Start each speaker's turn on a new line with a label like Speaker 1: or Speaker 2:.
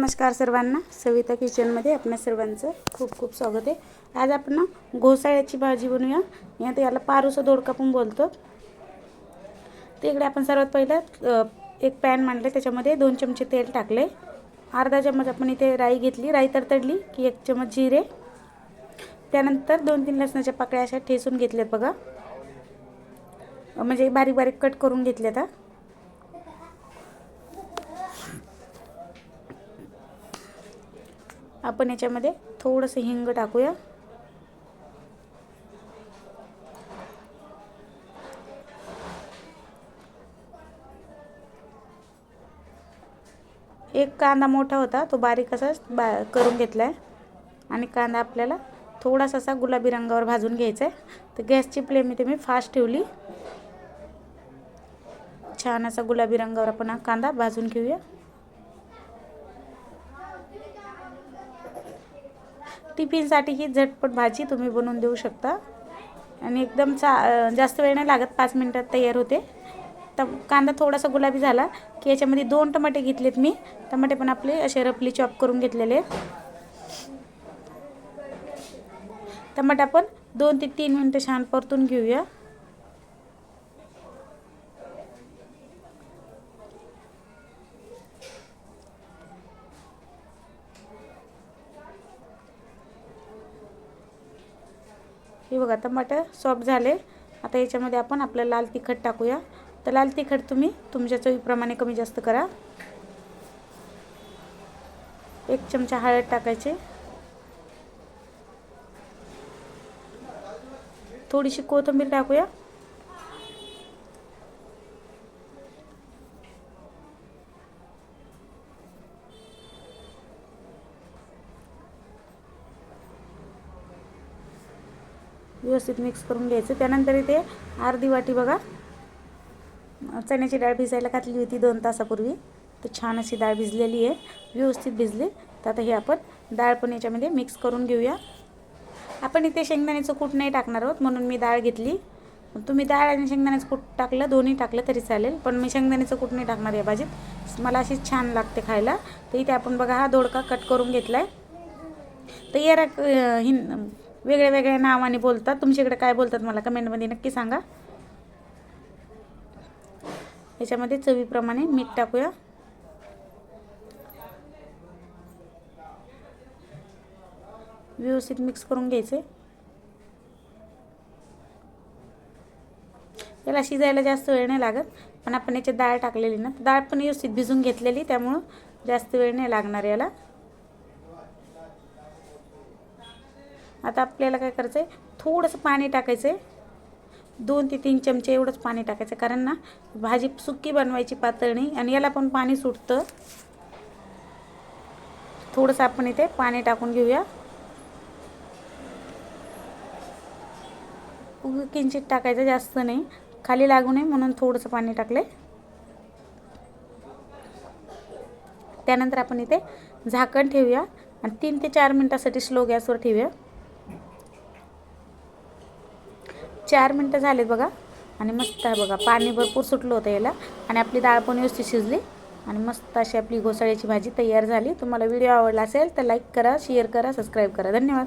Speaker 1: नमस्कार सर्वांना. सविता किचनमध्ये आपल्या सर्वांचं खूप खूप स्वागत आहे. आज आपण घोसाळ्याची भाजी बनवूया. यात याला पारूचा दोडका पण बोलतो. तिकडे इकडे आपण सर्वात पहिलं एक पॅन मांडलं त्याच्यामध्ये दोन चमचे तेल टाकले अर्धा चम्मच आपण इथे राई घेतली. राई तडतडली की एक चमच जिरे. त्यानंतर दोन तीन लसणाच्या पाकळ्या अशा ठेचून घेतल्यात बघा. म्हणजे बारीक बारीक कट करून घेतल्यात हा. आपण याच्यामध्ये थोडंसं हिंग टाकूया. एक कांदा मोठा होता तो बारीक असा बा करून घेतला आहे आणि कांदा आपल्याला थोडासा असा गुलाबी रंगावर भाजून घ्यायचा आहे. तर गॅसची फ्लेम इथे मी फास्ट ठेवली. छान असा गुलाबी रंगावर आपण हा कांदा भाजून घेऊया. टिफिनसाठी ही झटपट भाजी तुम्ही बनवून देऊ शकता. आणि एकदम चा जास्त वेळ नाही लागत पाच मिनटात तयार होते. तर कांदा थोडासा गुलाबी झाला की याच्यामध्ये दोन टमाटे घेतलेत मी. टमाटे पण आपले असे रफली चॉप करून घेतलेले. टमाटा पण दोन ते तीन मिनटं छान परतून घेऊया. हे बघा टमाटर सॉफ्ट झाले. आता याच्यामध्ये आपण आपलं लाल तिखट टाकूया. तर लाल तिखट तुम्ही तुमच्या चवीप्रमाणे कमी जास्त करा. एक चमचा हळद टाकायचे. थोडीशी कोथिंबीर टाकूया. व्यवस्थित मिक्स करून घ्यायचं. त्यानंतर इथे अर्धी वाटी बघा. चण्याची डाळ भिजायला घातली होती दोन तासापूर्वी. तर छान अशी डाळ भिजलेली आहे. व्यवस्थित भिजली. तर आता हे आपण डाळ पण याच्यामध्ये मिक्स करून घेऊया. आपण इथे शेंगदाण्याचं कूट नाही टाकणार आहोत म्हणून मी डाळ घेतली. तुम्ही डाळ आणि शेंगदाण्याचं कूट टाकलं दोन्ही टाकलं तरी चालेल पण मी शेंगदाण्याचं कूट नाही टाकणार या भाजीत. मला अशीच छान लागते खायला. तर इथे आपण बघा हा दोडका कट करून घेतला आहे तर येरा हिन वेगळ्या वेगळ्या नावाने बोलतात. तुमच्याकडे काय बोलतात मला कमेंटमध्ये नक्की सांगा. याच्यामध्ये चवीप्रमाणे मीठ टाकूया. व्यवस्थित मिक्स करून घ्यायचे. याला शिजायला जास्त वेळ नाही लागत पण आपण याच्यात डाळ टाकलेली ना डाळ पण व्यवस्थित भिजून घेतलेली त्यामुळं जास्त वेळ नाही लागणार याला. आता आपल्याला काय करायचं आहे थोडंसं पाणी टाकायचं आहे दोन ते तीन चमचे एवढंच पाणी टाकायचं. कारण ना भाजी सुकी बनवायची पातळणी आणि याला पण पाणी सुटतं. थोडंसं आपण इथे पाणी टाकून घेऊया. उग किंचित टाकायचं जास्त नाही. खाली लागू नये म्हणून थोडंसं पाणी टाकले त्यानंतर आपण इथे झाकण ठेवूया. आणि तीन ते चार मिनटासाठी स्लो गॅसवर ठेवूया. चार मिनटं झालेत बघा. आणि मस्त आहे बघा. पाणी भरपूर सुटलं होतं याला. आणि आपली डाळ पण व्यवस्थित शिजली. आणि मस्त अशी आपली घोसाळ्याची भाजी तयार झाली. तुम्हाला व्हिडिओ आवडला असेल तर लाईक करा शेअर करा सबस्क्राईब करा. धन्यवाद.